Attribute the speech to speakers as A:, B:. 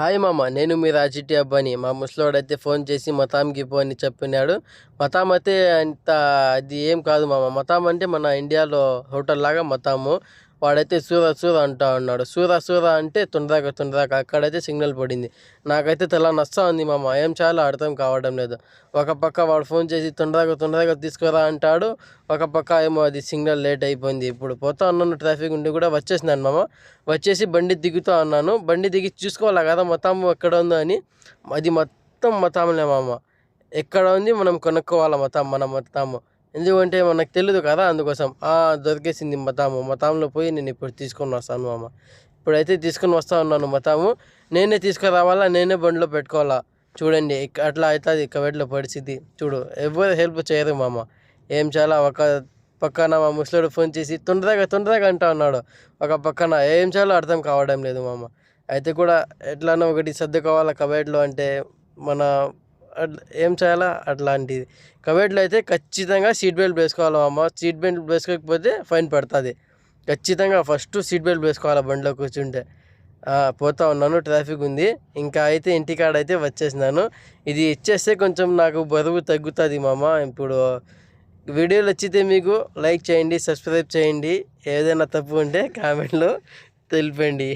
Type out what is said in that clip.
A: Hi మామ నేను మీ రాజిటి అబ్బాని. మా ముసలోడైతే ఫోన్ చేసి మతాంకి పో అని చెప్పినాడు. మతాం అయితే అంత అది ఏం కాదు మామ. మతాం అంటే మన ఇండియాలో హోటల్ లాగా మతాము. వాడైతే సూర సూర అంటా ఉన్నాడు. సూర సూర అంటే తొందరగా తొందరగా అక్కడైతే సిగ్నల్ పడింది. నాకైతే తెల్ల నస్తా ఉంది మామ. ఏం చాలా అర్థం కావడం లేదు. ఒక పక్క వాడు ఫోన్ చేసి తొందరగా తొందరగా తీసుకురా అంటాడు. ఒక పక్క ఏమో అది సిగ్నల్ లేట్ అయిపోయింది. ఇప్పుడు పోతా ఉన్నాను ట్రాఫిక్ ఉండి కూడా వచ్చేసినాను మామ. వచ్చేసి బండి దిగుతా ఉన్నాను బండి దిగి చూసుకోవాలి కదా మొత్తం ఎక్కడ ఉందో అని. అది మొత్తం మతాములే మామ. ఎక్కడ ఉంది మనం కొనుక్కోవాలి మతం మన మతాము ఎందుకంటే మనకు తెలియదు కదా అందుకోసం. దొరికేసింది మతాము మతాంలో పోయి నేను ఇప్పుడు తీసుకొని వస్తాను మామ. ఇప్పుడైతే తీసుకొని వస్తా ఉన్నాను మతాము నేనే తీసుకురావాలా? నేనే బండిలో పెట్టుకోవాలా? చూడండి అట్లా అవుతుంది కవెట్లో పరిస్థితి. చూడు ఎవరు హెల్ప్ చేయరు మామ. ఏం చాలా ఒక పక్కన మా ముసలోడు ఫోన్ చేసి తొందరగా తొందరగా అంటా ఉన్నాడు. ఒక పక్కన ఏం చేయాలో అర్థం కావడం లేదు మామ. అయితే కూడా ఎట్లానో ఒకటి సర్దుకోవాలా కబడ్లో అంటే మన ఏం చేయాలా? అట్లాంటిది. కబడ్లో అయితే ఖచ్చితంగా సీట్ బెల్ట్ వేసుకోవాలి అమ్మ? సీట్ బెల్ట్ వేసుకోకపోతే ఫైన్ పడుతుంది. ఖచ్చితంగా ఫస్ట్ సీట్ బెల్ట్ వేసుకోవాలి బండిలో కూర్చుంటే. పోతా ఉన్నాను ట్రాఫిక్ ఉంది. ఇంకా అయితే ఇంటికాడ అయితే వచ్చేసినాను. ఇది ఇచ్చేస్తే కొంచెం నాకు బరువు తగ్గుతుంది మామ. ఇప్పుడు వీడియోలు వచ్చితే మీకు లైక్ చేయండి సబ్స్క్రైబ్ చేయండి. ఏదైనా తప్పు ఉంటే కామెంట్లో తెలిపండి.